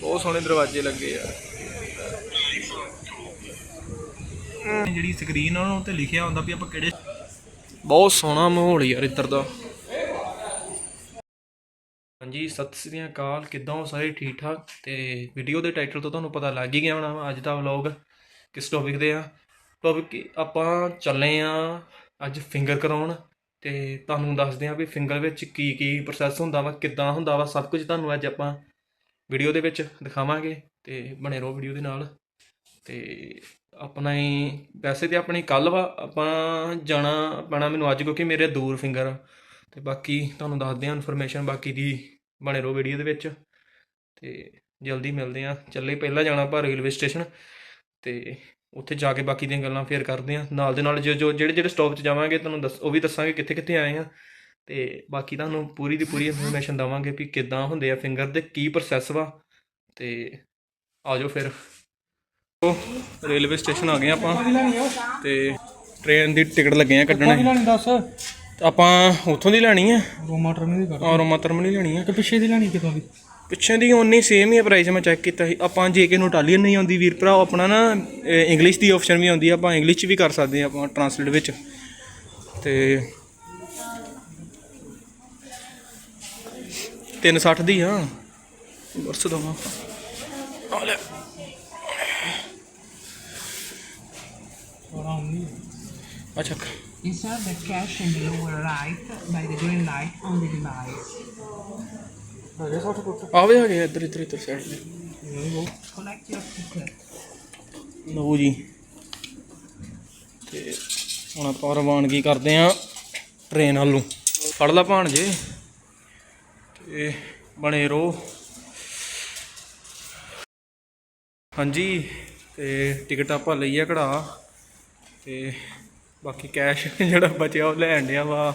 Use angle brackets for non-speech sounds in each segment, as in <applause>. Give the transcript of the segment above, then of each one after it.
ਬਹੁਤ ਸੋਹਣੇ ਦਰਵਾਜ਼ੇ ਲੱਗੇ ਆ। ਜਿਹੜੀ ਸਕਰੀਨ ਆ ਉਹਨਾਂ ਉੱਤੇ ਲਿਖਿਆ ਹੁੰਦਾ ਵੀ ਆਪਾਂ ਕਿਹੜੇ ਬਹੁਤ ਸੋਹਣਾ ਮਾਹੌਲ ਯਾਰ ਇੱਧਰ ਦਾ। ਹਾਂਜੀ ਸਤਿ ਸ੍ਰੀ ਅਕਾਲ। ਕਿੱਦਾਂ ਹੋ ਸਾਰੇ? ਠੀਕ ਠਾਕ ਤੇ ਵੀਡੀਓ ਦੇ ਟਾਈਟਲ ਤੋਂ ਤੁਹਾਨੂੰ ਪਤਾ ਲੱਗ ਹੀ ਗਿਆ ਹੋਣਾ ਅੱਜ ਦਾ ਵਲੌਗ ਕਿਸ ਟੌਪਿਕ ਦੇ ਆ? ਟੌਪਿਕ ਆਪਾਂ ਚੱਲੇ ਆ ਅੱਜ ਫਿੰਗਰ ਕਰਾਉਣ। ਤੇ ਤੁਹਾਨੂੰ ਦੱਸਦੇ ਆ ਵੀ ਫਿੰਗਰ ਵਿੱਚ ਕੀ ਕੀ ਪ੍ਰੋਸੈਸ ਹੁੰਦਾ ਵਾ ਕਿੱਦਾਂ ਹੁੰਦਾ ਵਾ ਸਭ ਕੁਝ ਤੁਹਾਨੂੰ ਅੱਜ ਆਪਾਂ ਵੀਡੀਓ ਦੇ ਵਿੱਚ ਦਿਖਾਵਾਂਗੇ ਤੇ ਬਣੇ ਰਹੋ ਵੀਡੀਓ ਦੇ ਨਾਲ। ਤੇ ਆਪਣਾ ਹੀ, ਵੈਸੇ ਤੇ ਆਪਣੀ ਕੱਲ ਵਾ, ਆਪਾਂ ਜਾਣਾ, ਪੈਣਾ ਮੈਨੂੰ ਅੱਜ ਕਿਉਂਕਿ ਮੇਰੇ ਦੂਰ ਫਿੰਗਰ ਆ। ਤੇ ਬਾਕੀ ਤੁਹਾਨੂੰ ਦੱਸਦੇ ਹਾਂ ਇਨਫੋਰਮੇਸ਼ਨ ਬਾਕੀ ਦੀ ਬਣੇ ਰਹੋ ਵੀਡੀਓ ਦੇ ਵਿੱਚ। ਤੇ ਜਲਦੀ ਮਿਲਦੇ ਆ ਚੱਲੇ ਪਹਿਲਾਂ ਜਾਣਾ ਆਪਾਂ ਰੇਲਵੇ ਸਟੇਸ਼ਨ ਤੇ ਉੱਥੇ ਜਾ ਕੇ ਬਾਕੀ ਦੀਆਂ ਗੱਲਾਂ ਫੇਰ ਕਰਦੇ ਆ ਨਾਲ ਦੇ ਨਾਲ ਜੋ ਜੋ ਜਿਹੜੇ ਜਿਹੜੇ ਸਟਾਪ 'ਚ ਜਾਵਾਂਗੇ, ਤੁਹਾਨੂੰ ਦੱਸ ਉਹ ਵੀ ਦੱਸਾਂਗੇ ਕਿੱਥੇ ਕਿੱਥੇ ਆਏ ਆ ਤੇ ਬਾਕੀ ਤੁਹਾਨੂੰ ਪੂਰੀ ਦੀ ਪੂਰੀ ਇਨਫੋਰਮੇਸ਼ਨ ਦਵਾਂਗੇ ਵੀ ਕਿੱਦਾਂ ਹੁੰਦੇ ਆ ਫਿੰਗਰ ਦੇ ਕੀ ਪ੍ਰੋਸੈਸ ਵਾ। ਤੇ ਆਜੋ ਫਿਰ। ਉਹ ਰੇਲਵੇ ਸਟੇਸ਼ਨ ਆ ਗਏ ਆਪਾਂ। ਤੇ ਟ੍ਰੇਨ ਦੀ ਟਿਕਟ ਲੱਗੇ ਆ ਕੱਢਣ। ਆਪਾਂ ਉੱਥੋਂ ਦੀ ਲੈਣੀ ਆ? ਰੋਮਾ ਟਰਮੀ ਦੀ ਕਰ ਔਰ ਮਾਤਰਮ ਨਹੀਂ ਲੈਣੀ ਆ। ਤੇ ਪਿੱਛੇ ਦੀ ਲੈਣੀ ਕਿਤੋਂ ਦੀ? ਪਿੱਛੇ ਦੀ ਓਨੀ ਸੇਮ ਹੀ ਆ ਪ੍ਰਾਈਸ ਮੈਂ ਚੈੱਕ ਕੀਤਾ ਸੀ। ਆਪਾਂ ਜੇ ਕਿ ਨੂੰ ਇਟਾਲੀਅਨ ਨਹੀਂ ਆਉਂਦੀ ਵੀਰ ਭਰਾ ਆਪਣਾ ਨਾ ਇੰਗਲਿਸ਼ ਦੀ ਆਪਸ਼ਨ ਵੀ ਆਉਂਦੀ ਆ ਆਪਾਂ ਇੰਗਲਿਸ਼ ਚ ਵੀ ਕਰ ਸਕਦੇ ਆ ਆਪਾਂ ਟਰਾਂਸਲੇਟ ਵਿੱਚ। ਤੇ 360 ਦੀ ਆ ਵਰਸ ਦਵਾ ਆ ਲੈ ਥੋੜਾ ਹੁੰਦੀ ਅੱਛਾ Insert the cash in the lower right by the green light on the device. ਹੈਗੇ 60 ਫੁੱਟ ਆਵੇ ਹੈਗੇ ਆ ਇੱਧਰ ਇੱਧਰ ਇੱਧਰ ਸਾਈਡ ਤੇ Collect your ticket. ਲਓ ਜੀ ਤੇ ਹੁਣ ਆਪਾਂ ਰਵਾਨਗੀ ਕਰਦੇ ਆ ਟ੍ਰੇਨ ਵੱਲੋਂ ਫੜ ਲਾ ਭਾਣਜੇ ਤੇ ਬਣੇ ਰਹੋ। ਹਾਂਜੀ ਤੇ ਟਿਕਟ ਆਪਾਂ ਲਈ ਆ ਕਢਾ। ਤੇ ਬਾਕੀ ਕੈਸ਼ <laughs> ਜਿਹੜਾ ਬਚਿਆ ਉਹ ਲੈਣ ਡਿਆ ਵਾ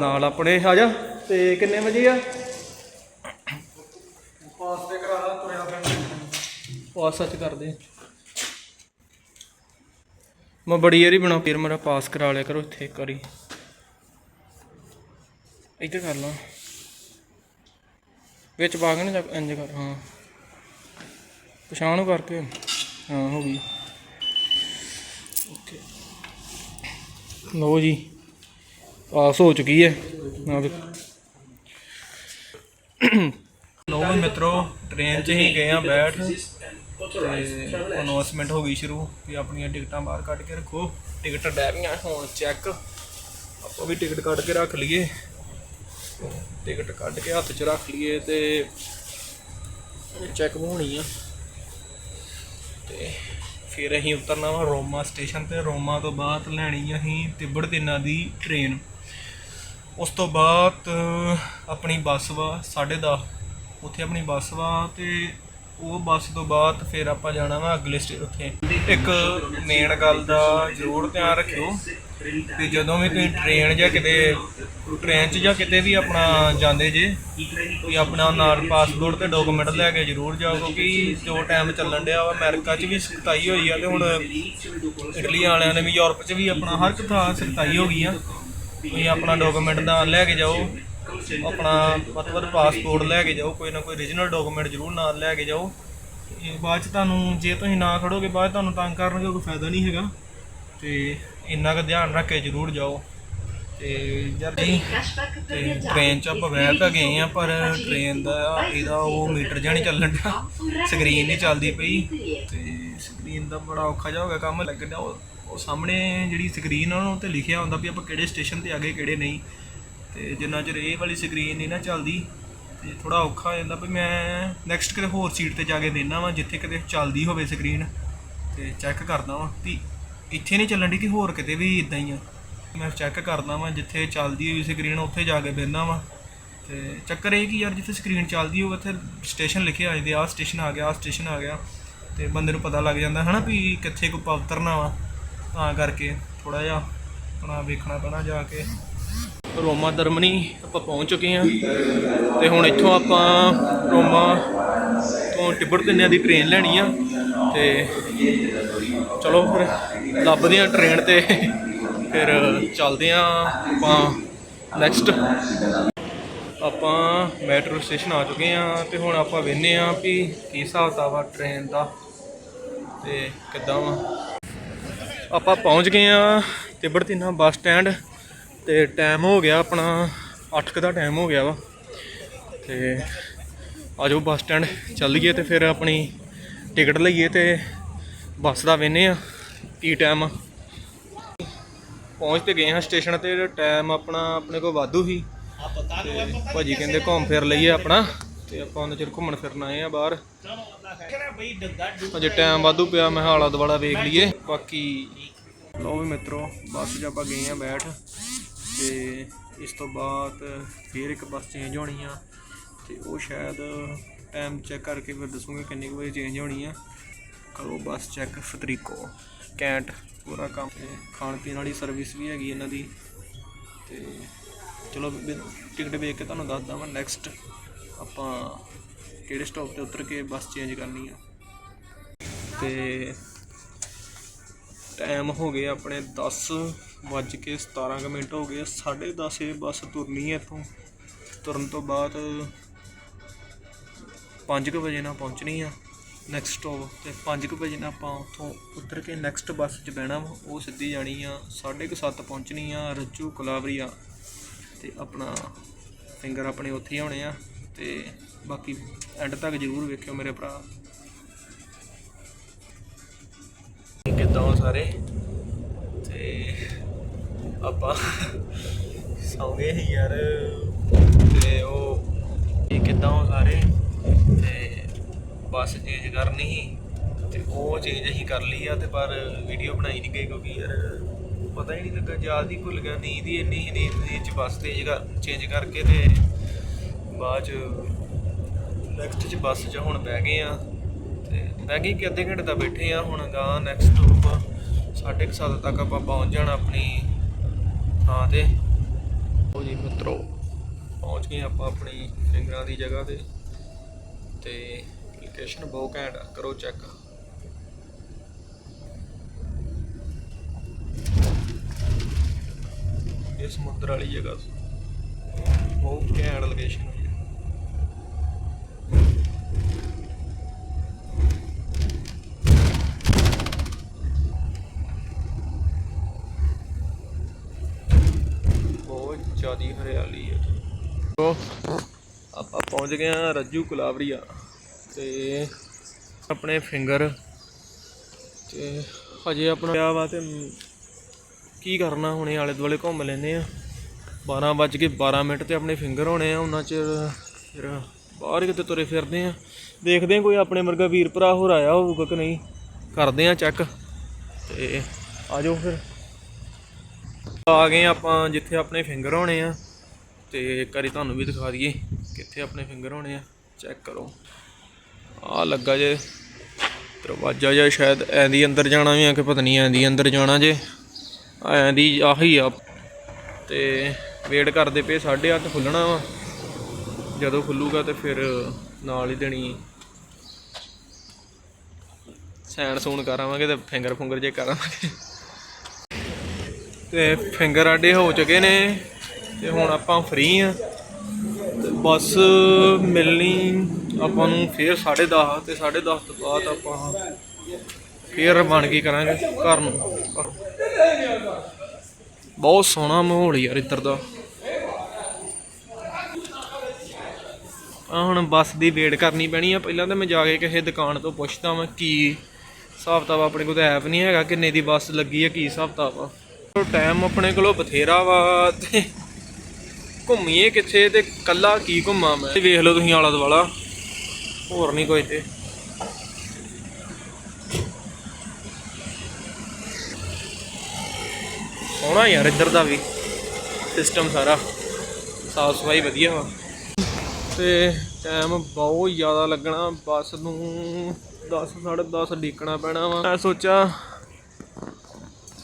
ਨਾਲ ਆਪਣੇ। ਆ ਜਾ ਤੇ ਕਿੰਨੇ ਵਜੇ ਆ? ਪਾਸ ਤੇ ਕਰਾ ਲਾ ਤੁਰਿਆ ਪੈਣਾ ਪਾਸ ਸੱਚ ਕਰਦੇ ਮੈਂ ਬੜੀ ਵਾਰੀ ਬਣਾ ਫਿਰ ਮੇਰਾ ਪਾਸ ਕਰਾ ਲਿਆ ਕਰੋ ਇੱਥੇ ਇੱਕ ਵਾਰੀ। ਇੱਧਰ ਕਰ ਲਾ। ਵਿੱਚ ਪਾ ਕੇ ਨਾ ਜਾ- ਕਰ, ਹਾਂ। ਪਛਾਣ ਕਰਕੇ, ਹਾਂ, ਹੋ ਗਈ। ਓਕੇ। ਲਓ ਜੀ, ਪਾਸ ਹੋ ਚੁੱਕੀ ਹੈ। ਆ ਵੇਖੋ ਲੋ ਵੀ ਮਿੱਤਰੋ ਟ੍ਰੇਨ 'ਚ ਹੀ ਗਏ ਆ ਬੈਠ। ਤੇ ਅਨਾਉਂਸਮੈਂਟ ਹੋ ਗਈ ਸ਼ੁਰੂ ਵੀ ਆਪਣੀਆਂ ਟਿਕਟਾਂ ਬਾਹਰ ਕੱਢ ਕੇ ਰੱਖੋ। ਟਿਕਟ ਡੈਰੀਆਂ ਹੋਣ ਚੈੱਕ ਆਪਾਂ ਵੀ ਟਿਕਟ ਕੱਢ ਕੇ ਰੱਖ ਲਈਏ। ਟਿਕਟ ਕੱਢ ਕੇ ਹੱਥ 'ਚ ਰੱਖ ਲਈਏ ਤੇ ਚੈੱਕ ਹੋਣੀ ਆ। ਤੇ ਫਿਰ ਅਸੀਂ ਉਤਰਨਾ ਵਾ ਰੋਮਾ ਸਟੇਸ਼ਨ ਤੇ। ਰੋਮਾ ਤੋਂ ਬਾਅਦ ਲੈਣੀ ਅਸੀਂ ਤਿੱਬੜ ਤਿੰਨਾ ਦੀ ਟ੍ਰੇਨ ਉਸ ਤੋਂ ਬਾਅਦ ਆਪਣੀ ਬੱਸ ਵਾ 10:30 ਉੱਥੇ ਆਪਣੀ ਬੱਸ ਵਾ ਤੇ ਉਹ ਬੱਸ ਤੋਂ ਬਾਅਦ ਫਿਰ ਆਪਾਂ ਜਾਣਾ ਵਾ ਅਗਲੇ ਸਟੇ, ਉੱਥੇ। ਇੱਕ ਮੇਨ ਗੱਲ ਦਾ ਜ਼ਰੂਰ ਧਿਆਨ ਰੱਖਿਓ। ਕਿ ਜਦੋਂ ਵੀ ਤੁਸੀਂ ਟ੍ਰੇਨ ਜਾਂ ਕਿਤੇ ਟ੍ਰੇਨ 'ਚ ਜਾਂ ਕਿਤੇ ਵੀ ਆਪਣਾ ਜਾਂਦੇ ਜੇ, ਵੀ ਆਪਣਾ ਨਾਲ ਪਾਸਪੋਰਟ ਤੇ ਡਾਕੂਮੈਂਟ ਲੈ ਕੇ ਜ਼ਰੂਰ ਜਾਓ, ਕਿਉਂਕਿ ਜੋ ਟਾਈਮ ਚੱਲਣ ਡਿਆ ਵਾ, ਅਮਰੀਕਾ 'ਚ ਵੀ ਸਖਤਾਈ ਹੋਈ ਆ ਤੇ ਹੁਣ ਇਟਲੀ ਵਾਲਿਆਂ ਨੇ ਵੀ, ਯੂਰਪ 'ਚ ਵੀ ਆਪਣਾ ਹਰ ਇੱਕ ਥਾਂ ਸਖਤਾਈ ਹੋ ਗਈ ਆ ਤੁਸੀਂ ਆਪਣਾ ਡਾਕੂਮੈਂਟ ਨਾਲ ਲੈ ਕੇ ਜਾਓ, ਆਪਣਾ ਮਤਲਬ ਪਾਸਪੋਰਟ ਲੈ ਕੇ ਜਾਓ, ਕੋਈ ਨਾ ਕੋਈ ਓਰੀਜਨਲ ਡਾਕੂਮੈਂਟ ਜ਼ਰੂਰ ਨਾਲ ਲੈ ਕੇ ਜਾਓ। ਬਾਅਦ ਚ ਤੁਹਾਨੂੰ, ਜੇ ਤੁਸੀਂ ਨਾ ਖੜੋਗੇ, ਬਾਅਦ 'ਚ ਤੁਹਾਨੂੰ ਤੰਗ ਕਰਨਗੇ, ਕੋਈ ਫਾਇਦਾ ਨਹੀਂ ਹੈਗਾ। ਤੇ ਇੰਨਾ ਕੁ ਧਿਆਨ ਰੱਖ ਕੇ ਜ਼ਰੂਰ ਜਾਓ। ਤੇ ਯਾਰ ਜੀ ਤੇ ਟ੍ਰੇਨ 'ਚ ਆਪਾਂ ਬਹਿ ਤਾਂ ਗਏ ਆ ਪਰ ਟ੍ਰੇਨ ਦਾ ਇਹਦਾ ਉਹ ਮੀਟਰ ਨਹੀਂ ਚੱਲਣ ਡਿਆ। ਸਕਰੀਨ ਨਹੀਂ ਚੱਲਦੀ ਪਈ। ਤੇ ਸਕਰੀਨ ਦਾ ਬੜਾ ਔਖਾ ਜਿਹਾ ਹੋ ਗਿਆ ਕੰਮ ਲੱਗਦਾ ਉਹ ਸਾਹਮਣੇ ਜਿਹੜੀ ਸਕਰੀਨ ਉਹਨਾਂ ਤੇ ਲਿਖਿਆ ਹੁੰਦਾ ਵੀ ਆਪਾਂ ਕਿਹੜੇ ਸਟੇਸ਼ਨ ਤੇ ਆ ਗਏ ਕਿਹੜੇ ਨਹੀਂ। ਤੇ ਜਿੰਨਾ ਚਿਰ ਇਹ ਵਾਲੀ ਸਕਰੀਨ ਨਹੀਂ ਨਾ ਚੱਲਦੀ ਤੇ ਥੋੜਾ ਔਖਾ ਹੋ ਜਾਂਦਾ ਵੀ ਮੈਂ ਨੈਕਸਟ ਕਿਤੇ ਹੋਰ ਸੀਟ ਤੇ ਜਾ ਕੇ ਦੇਣਾ ਵਾਂ ਜਿੱਥੇ ਕਿਤੇ ਚੱਲਦੀ ਹੋਵੇ ਸਕਰੀਨ ਤੇ ਚੈੱਕ ਕਰਦਾ ਵਾਂ ਵੀ ਇੱਥੇ ਨਹੀਂ ਚੱਲਣ ਦੀ ਕਿ ਹੋਰ ਕਿਤੇ ਵੀ ਇਦਾਂ ਹੀ ਆ। ਮੈਂ ਚੈੱਕ ਕਰਦਾ ਵਾਂ, ਜਿੱਥੇ ਚੱਲਦੀ ਹੋਈ ਸਕਰੀਨ ਉੱਥੇ ਜਾ ਕੇ ਬਹਿੰਦਾ ਵਾਂ। ਤੇ ਚੱਕਰ ਇਹ ਕਿ ਯਾਰ ਜਿੱਥੇ ਸਕਰੀਨ ਚੱਲਦੀ ਹੋਵੇ, ਉੱਥੇ ਸਟੇਸ਼ਨ ਲਿਖੇ ਆ ਜਾਂਦੇ ਆਹ ਸਟੇਸ਼ਨ ਆ ਗਿਆ, ਆਹ ਸਟੇਸ਼ਨ ਆ ਗਿਆ। ਤੇ ਬੰਦੇ ਨੂੰ ਪਤਾ ਲੱਗ ਜਾਂਦਾ ਹਨਾ ਵੀ ਕਿੱਥੇ ਕੋ ਪਵਤਰਨਾ ਵਾ। ਤਾਂ ਕਰਕੇ ਥੋੜਾ ਜਿਹਾ ਆਪਣਾ ਵੇਖਣਾ ਪੈਣਾ ਜਾ ਕੇ। ਰੋਮਾ ਦਰਮਨੀ ਆਪਾਂ ਪਹੁੰਚ ਚੁੱਕੇ ਹਾਂ। ਤੇ ਹੁਣ ਇੱਥੋਂ ਆਪਾਂ ਰੋਮਾ ਤੋਂ ਟਿੱਬੜ ਤਿੰਨਿਆਂ ਦੀ ਟ੍ਰੇਨ ਲੈਣੀ ਆ। ਤੇ ਚਲੋ ਫਿਰ ਲੱਭਦੇ ਆ ਟ੍ਰੇਨ ਤੇ। ਫਿਰ ਚੱਲਦੇ ਆ ਆਪਾਂ ਨੈਕਸਟ ਆਪਾਂ ਮੈਟਰੋ ਸਟੇਸ਼ਨ ਆ ਚੁੱਕੇ ਆ ਤੇ ਹੁਣ ਆਪਾਂ ਵੇਖਨੇ ਆ ਵੀ ਕੀ ਹਿਸਾਬ ਕਿਤਾਬ ਆ ਟ੍ਰੇਨ ਦਾ ਤੇ ਕਿੱਦਾਂ ਵਾ। ਆਪਾਂ ਪਹੁੰਚ ਗਏ ਆ ਤਿੱਬੜਤੀਨਾ ਬੱਸ ਸਟੈਂਡ ਤੇ ਟਾਈਮ ਹੋ ਗਿਆ ਆਪਣਾ 8 ਦਾ ਟਾਈਮ ਹੋ ਗਿਆ ਵਾ। ਤੇ ਆਜੋ ਬੱਸ ਸਟੈਂਡ, ਚੱਲ ਚੱਲੀਏ ਤੇ ਫਿਰ ਆਪਣੀ ਟਿਕਟ ਲਈਏ ਤੇ ਬੱਸ ਦਾ ਵੇਨੇ ਆ ਕੀ ਟਾਈਮ ਪਹੁੰਚ ਤੇ ਗਏ ਹਾਂ ਸਟੇਸ਼ਨ ਤੇ ਟਾਈਮ ਆਪਣਾ, ਆਪਣੇ ਕੋਲ ਵਾਧੂ ਸੀ। ਤੇ ਭਾਜੀ ਕਹਿੰਦੇ ਘੁੰਮ ਫਿਰ ਲਈਏ ਆਪਣਾ। ਤੇ ਆਪਾਂ ਉਹਨਾਂ ਚਿਰ ਘੁੰਮਣ ਫਿਰਨ ਆਏ ਆ ਬਾਹਰ। ਅਜੇ ਟਾਈਮ ਵਾਧੂ ਪਿਆ, ਮੈਂ ਹਾਲਾ ਦੁਆਲਾ ਵੇਖ ਲਈਏ। ਬਾਕੀ ਲਓ ਵੀ ਮਿੱਤਰੋ, ਬੱਸ 'ਚ ਆਪਾਂ ਗਏ ਆ ਬੈਠ। ਤੇ ਇਸ ਤੋਂ ਬਾਅਦ ਫਿਰ ਇੱਕ ਬੱਸ ਚੇਂਜ ਹੋਣੀ ਆ। ਤੇ ਉਹ ਸ਼ਾਇਦ ਟਾਈਮ ਚੈੱਕ ਕਰਕੇ ਫਿਰ ਦੱਸੂਗੇ ਕਿੰਨੇ ਕੁ ਵਜੇ ਚੇਂਜ ਹੋਣੀ ਆ। ਕਰੋ ਬੱਸ ਚੈੱਕ ਫਤਰੀਕੋ। ਕੈਂਟ, ਪੂਰਾ ਕੰਮ ਤੇ ਖਾਣ ਪੀਣ ਵਾਲੀ ਸਰਵਿਸ ਵੀ ਹੈਗੀ ਇਹਨਾਂ ਦੀ। ਤੇ ਚਲੋ ਟਿਕਟ ਵੇਖ ਕੇ ਤੁਹਾਨੂੰ ਦੱਸਦਾ ਮੈਂ ਨੈਕਸਟ ਆਪਾਂ ਕਿਹੜੇ ਸਟਾਪ ਤੇ ਉਤਰ ਕੇ ਬੱਸ ਚੇਂਜ ਕਰਨੀ ਆ। ਤੇ ਟਾਈਮ ਹੋ ਗਏ ਆਪਣੇ 10 ਵੱਜ ਕੇ 17 ਕੁ ਮਿੰਟ ਹੋ ਗਏ। 10:30 ਇਹ ਬੱਸ ਤੁਰਨੀ ਹੈ ਇੱਥੋਂ। ਤੁਰਨ ਤੋਂ ਬਾਅਦ 5 ਕੁ ਵਜੇ ਨਾਲ ਪਹੁੰਚਣੀ ਆ। ਨੈਕਸਟ ਸਟਾਪ ਤੇ 5 ਕੁ ਵਜੇ ਨਾਲ ਆਪਾਂ ਉੱਥੋਂ ਉਤਰ ਕੇ ਨੈਕਸਟ ਬੱਸ 'ਚ ਬਹਿਣਾ ਵਾ, ਉਹ ਸਿੱਧੀ ਜਾਣੀ ਆ 7:30 ਪਹੁੰਚਣੀ ਆ ਰੱਜੂ ਕੁਲਾਵਰੀਆ ਤੇ ਆਪਣਾ ਫਿੰਗਰ ਆਪਣੇ ਉੱਥੇ ਹੀ ਹੋਣੇ ਆ ਤੇ ਬਾਕੀ ਐਂਡ ਤੱਕ ਜ਼ਰੂਰ ਵੇਖਿਓ ਮੇਰੇ ਭਰਾ। ਕਿੱਦਾਂ ਹੋ ਸਾਰੇ? ਤੇ ਆਪਾਂ ਸੌਂਗੇ ਹੀ ਯਾਰ। ਤੇ ਉਹ ਇਹ ਕਿੱਦਾਂ ਹੋ ਸਾਰੇ? ਤੇ ਬੱਸ ਚੇਂਜ ਕਰਨੀ ਸੀ ਤੇ ਉਹ ਚੇਂਜ ਅਸੀਂ ਕਰ ਲਈ ਆ ਤੇ ਪਰ ਵੀਡੀਓ ਬਣਾਈ ਨਹੀਂ ਗਈ ਕਿਉਂਕਿ ਯਾਰ ਪਤਾ ਹੀ ਨਹੀਂ ਲੱਗਾ, ਯਾਦ ਹੀ ਭੁੱਲ ਗਿਆ, ਨੀਂਦ ਹੀ ਇੰਨੀ ਹੀ ਨੀਂਦ ਦੇ ਵਿੱਚ ਬੱਸ ਤੇਜ਼ ਕਰ, ਚੇਂਜ ਕਰਕੇ ਤੇ ਬਾਅਦ ਚ ਨੈਕਸਟ ਚ ਬੱਸ 'ਚ ਹੁਣ ਬਹਿ ਗਏ ਆ ਤੇ ਬਹਿ ਗਏ ਕਿ ਅੱਧੇ ਘੰਟੇ ਦਾ ਬੈਠੇ ਆ, ਹੁਣ ਗਾ ਨੈਕਸਟ ਸਟਾਪ ਸਾਢੇ ਕੁ ਸੱਤ ਤੱਕ ਆਪਾਂ ਪਹੁੰਚ ਜਾਣਾ ਆਪਣੀ ਥਾਂ ਤੇ। ਉਹ ਜੀ ਮਿੱਤਰੋ, ਪਹੁੰਚ ਗਏ ਆਪਾਂ ਆਪਣੀ ਫਿੰਗਰਾਂ ਦੀ ਜਗ੍ਹਾ ਤੇ ਤੇ ਲੋਕੇਸ਼ਨ ਬਹੁਤ ਘੈਂਟ ਆ ਕਰੋ ਚੈੱਕ। ਇਹ ਸਮੁੰਦਰ ਵਾਲੀ ਜਗ੍ਹਾ ਬਹੁਤ ਘੈਂਟ ਲੋਕੇਸ਼ਨ ਹੈ ਬਹੁਤ ਜ਼ਿਆਦੀ ਹਰਿਆਲੀ ਹੈ ਆਪਾਂ ਪਹੁੰਚ ਗਏ ਆ ਰੱਜੂ ਕੁਲਾਵਰੀਆ। ਤੇ ਆਪਣੇ ਫਿੰਗਰ ਤੇ ਹਜੇ ਆਪਣਾ ਵਿਆਹ ਵਾ ਤੇ ਕੀ ਕਰਨਾ ਹੁਣੇ ਆਲੇ ਦੁਆਲੇ ਘੁੰਮ ਲੈਨੇ ਆ। 12 ਵੱਜ ਕੇ 12 ਮਿੰਟ ਤੇ ਆਪਣੇ ਫਿੰਗਰ ਹੋਣੇ ਆ, ਉਹਨਾਂ ਚ ਫਿਰ ਬਾਹਰ ਕਿਤੇ ਤੁਰੇ ਫਿਰਦੇ ਆ। ਦੇਖਦੇ ਆ ਕੋਈ ਆਪਣੇ ਵਰਗਾ ਵੀਰ ਭਰਾ ਹੋਰ ਆਇਆ ਹੋਊਗਾ ਕਿ ਨਹੀਂ। ਕਰਦੇ ਆ ਚੈੱਕ ਤੇ ਆ ਜਾਓ ਫਿਰ। ਆ ਗਏ ਆਪਾਂ ਜਿੱਥੇ ਆਪਣੇ ਫਿੰਗਰ ਹੋਣੇ ਆ। ਤੇ ਇੱਕ ਵਾਰੀ ਤੁਹਾਨੂੰ ਵੀ ਦਿਖਾ ਦਈਏ ਕਿੱਥੇ ਆਪਣੇ ਫਿੰਗਰ ਹੋਣੇ ਆ। ਚੈੱਕ ਕਰੋ। ਆ ਲੱਗਾ ਜੇ। ਦਰਵਾਜ਼ਾ ਜਾਂ ਸ਼ਾਇਦ ਐਂਦੀ ਅੰਦਰ ਜਾਣਾ ਵੀ ਆ ਕਿ ਪਤਾ ਨਹੀਂ ਐਂਦੀ ਅੰਦਰ ਜਾਣਾ ਜੇ। ਐਂਦੀ ਆਹੀ ਆ। ਤੇ ਵੇਟ ਕਰਦੇ ਪਏ 8:30 ਖੁੱਲਣਾ ਵਾ। ਜਦੋਂ ਖੁੱਲੂਗਾ ਤੇ ਫਿਰ ਨਾਲ ਹੀ ਦੇਣੀ। ਸੈਣ ਸੂਣ ਕਰਾਵਾਂਗੇ ਤੇ ਫਿੰਗਰ ਫੁੰਗਰ ਜੇ ਕਰਾਵਾਂਗੇ। ਤੇ ਫਿੰਗਰ ਆਡੇ ਹੋ ਚੁੱਕੇ ਨੇ ਤੇ ਹੁਣ ਆਪਾਂ ਫ੍ਰੀ ਆ। ਤੇ ਬੱਸ ਮਿਲਣੀ ਆਪਾਂ ਨੂੰ ਫੇਰ 10:30 ਤੇ 10:30 ਤੋਂ ਬਾਅਦ ਆਪਾਂ ਫੇਰ ਬਣ ਕੇ ਕਰਾਂਗੇ ਘਰ ਨੂੰ। ਬਹੁਤ ਸੋਹਣਾ ਮਾਹੌਲ ਯਾਰ ਇੱਧਰ ਦਾ। ਆ ਹੁਣ ਬੱਸ ਦੀ ਵੇਟ ਕਰਨੀ ਪੈਣੀ ਆ। ਪਹਿਲਾਂ ਤਾਂ ਮੈਂ ਜਾ ਕੇ ਕਿਸੇ ਦੁਕਾਨ ਤੋਂ ਪੁੱਛਦਾ ਵਾਂ ਕੀ ਹਿਸਾਬ ਕਿਤਾਬ ਆਪਣੇ ਕੋਲ ਤਾਂ ਐਪ ਨਹੀਂ ਹੈਗਾ, ਕਿੰਨੇ ਦੀ ਬੱਸ ਲੱਗੀ ਆ, ਕੀ ਹਿਸਾਬ ਕਿਤਾਬ ਆ ਟਾਈਮ ਆਪਣੇ ਕੋਲੋਂ ਬਥੇਰਾ ਵਾ ਤੇ ਘੁੰਮੀਏ ਕਿੱਥੇ ਤੇ ਕੱਲਾ ਕੀ ਘੁੰਮਾਂ ਮੈਂ। ਵੇਖ ਲਓ ਤੁਸੀਂ ਆਲਾ ਦੁਆਲਾ ਹੋਰ ਨਹੀਂ ਕੋਈ ਤੇ। ਸੋਹਣਾ ਯਾਰ ਇੱਧਰ ਦਾ ਵੀ ਸਿਸਟਮ ਸਾਰਾ। ਸਾਫ਼ ਸਫ਼ਾਈ ਵਧੀਆ ਵਾ। ਤੇ ਟਾਈਮ ਬਹੁਤ ਜ਼ਿਆਦਾ ਲੱਗਣਾ, ਬੱਸ ਨੂੰ 10 10:30 ਡੀਕਣਾ ਪੈਣਾ ਵਾ। ਮੈਂ ਸੋਚਿਆ,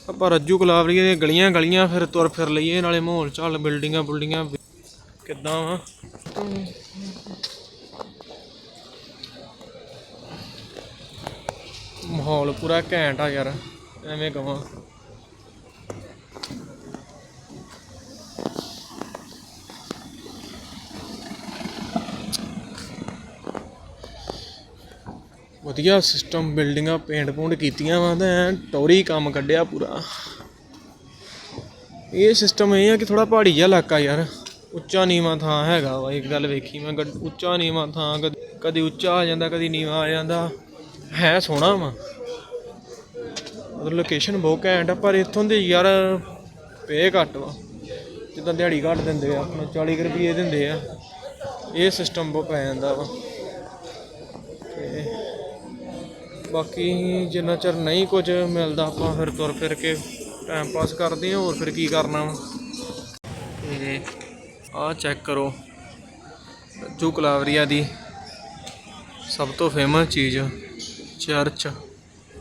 ਆਪਾਂ ਰੱਜੂ ਗੁਲਾਬਰੀਏ ਦੀਆਂ ਗਲੀਆਂ ਗਲੀਆਂ ਫਿਰ ਤੁਰ ਫਿਰ ਲਈਏ, ਨਾਲੇ ਮਾਹੌਲ ਚਾਲ, ਬਿਲਡਿੰਗਾਂ ਬੁਲਡਿੰਗਾਂ ਕਿੱਦਾਂ ਵਾ। ਮਾਹੌਲ ਪੂਰਾ ਘੈਂਟ ਆ ਯਾਰ, ਐਵੇਂ ਕਹਾਂ ਵਧੀਆ ਸਿਸਟਮ ਬਿਲਡਿੰਗਾਂ ਪੇਂਟ ਪੂੰਟ ਕੀਤੀਆਂ ਵਾ ਤਾਂ ਟੋਰੀ ਕੰਮ ਕੱਢਿਆ ਪੂਰਾ। ਇਹ ਸਿਸਟਮ ਇਹ ਆ ਕਿ ਥੋੜਾ ਪਹਾੜੀ ਜਿਹਾ ਇਲਾਕਾ ਯਾਰ, ਉੱਚਾ ਨੀਵਾ ਥਾਂ ਹੈਗਾ ਵਾ, ਇੱਕ ਗੱਲ ਵੇਖੀ ਮੈਂ ਉੱਚਾ ਨੀਵਾ ਥਾਂ ਕਦੀ ਉੱਚਾ ਆ ਜਾਂਦਾ, ਕਦੀ ਨੀਵਾ ਆ ਜਾਂਦਾ। ਹੈ ਸੋਹਣਾ ਵਾ। ਮਤਲਬ ਲੋਕੇਸ਼ਨ ਬਹੁਤ ਘੈਂਟ ਆ, ਪਰ ਇੱਥੋਂ ਦੇ ਯਾਰ ਪੇ ਘੱਟ ਵਾ। ਜਿੱਦਾਂ ਦਿਹਾੜੀ ਘੱਟ ਦਿੰਦੇ ਆ, ਆਪਣਾ 40 ਕੁ ਰੁਪਏ ਦਿੰਦੇ ਆ। ਇਹ ਸਿਸਟਮ ਬਹੁਤ ਪੈ ਜਾਂਦਾ ਵਾ। ਤੇ ਬਾਕੀ ਜਿੰਨਾ ਚਿਰ ਨਹੀਂ ਕੁਝ ਮਿਲਦਾ, ਆਪਾਂ ਫਿਰ ਤੁਰ ਫਿਰ ਕੇ ਟਾਈਮ ਪਾਸ ਕਰਦੇ ਹਾਂ ਹੋਰ ਫਿਰ ਕੀ ਕਰਨਾ ਵਾ। ਤੇ ਆਹ ਚੈੱਕ ਕਰੋ ਰੱਜੂ ਕਲਾਵਰੀਆ ਦੀ ਸਭ ਤੋਂ ਫੇਮਸ ਚੀਜ਼। ਚਰਚ।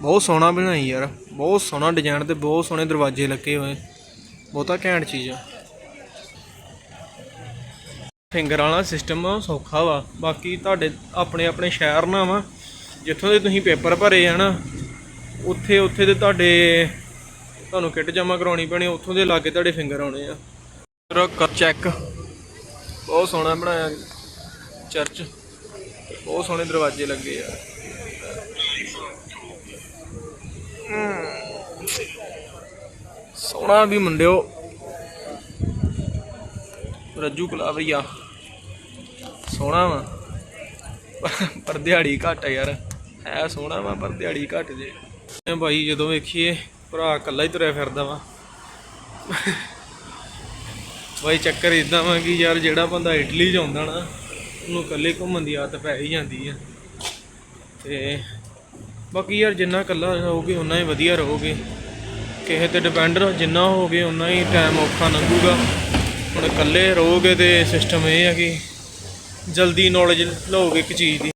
ਬਹੁਤ ਸੋਹਣਾ ਬਣਾਈ ਯਾਰ। ਬਹੁਤ ਸੋਹਣਾ ਡਿਜ਼ਾਈਨ ਤੇ ਬਹੁਤ ਸੋਹਣੇ ਦਰਵਾਜ਼ੇ ਲੱਗੇ ਹੋਏ। ਬਹੁਤਾ ਘੈਂਟ ਚੀਜ਼ ਆ। ਫਿੰਗਰ ਵਾਲਾ ਸਿਸਟਮ ਸੌਖਾ ਵਾ। ਬਾਕੀ ਤੁਹਾਡੇ ਆਪਣੇ ਆਪਣੇ ਸ਼ਹਿਰ ਨਾਲ ਵਾ। ਜਿੱਥੋਂ ਦੇ ਤੁਸੀਂ ਪੇਪਰ ਭਰੇ ਆ ਨਾ, ਉੱਥੇ ਉੱਥੇ ਦੇ ਤੁਹਾਡੇ ਤੁਹਾਨੂੰ ਕਿੱਟ ਜਮਾ ਕਰਾਉਣੀ ਪੈਣੀ, ਉੱਥੋਂ ਦੇ ਲਾਗੇ ਤੁਹਾਡੇ ਫਿੰਗਰ ਆਉਣੇ ਆ। ਰੋ ਚੈੱਕ ਬਹੁਤ ਸੋਹਣਾ ਬਣਾਇਆ ਚਰਚ। ਬਹੁਤ ਸੋਹਣੇ ਦਰਵਾਜ਼ੇ ਲੱਗੇ ਆ। ਸੋਹਣਾ ਵੀ ਮੁੰਡਿਓ। ਰੱਜੂ ਕਲਾਵਰੀਆ ਸੋਹਣਾ ਵਾ। ਪਰ ਦਿਹਾੜੀ ਘੱਟ ਯਾਰ। ਹੈ ਸੋਹਣਾ ਵਾ, ਪਰ ਦਿਹਾੜੀ ਘੱਟ ਜੇ। ਇਹ ਭਾਈ ਜਦੋਂ ਵੇਖੀਏ, ਭਰਾ ਇਕੱਲਾ ਹੀ ਤੁਰਿਆ ਫਿਰਦਾ ਵਾ। ਬਾਈ ਚੱਕਰ ਇਦਾਂ ਵਾ ਕਿ ਯਾਰ ਜਿਹੜਾ ਬੰਦਾ ਇਟਲੀ 'ਚ ਆਉਂਦਾ ਨਾ, ਉਹਨੂੰ ਇਕੱਲੇ ਘੁੰਮਣ ਦੀ ਆਦਤ ਪੈ ਹੀ ਜਾਂਦੀ ਆ। ਤੇ ਬਾਕੀ ਯਾਰ ਜਿੰਨਾ ਇਕੱਲਾ ਰਹੋਗੇ ਉਨਾ ਹੀ ਵਧੀਆ ਰਹੋਗੇ। ਕਿਸੇ ਤੇ ਡਿਪੈਂਡ ਜਿੰਨਾ ਹੋਗੇ ਉਨਾ ਹੀ ਟਾਈਮ ਔਖਾ ਲੰਘੂਗਾ। ਹੁਣ ਇਕੱਲੇ ਰਹੋਗੇ ਤੇ ਸਿਸਟਮ ਇਹ ਆ ਕਿ ਜਲਦੀ ਨੌਲੇਜ ਲਓਗੇ ਇੱਕ ਚੀਜ਼ ਦੀ।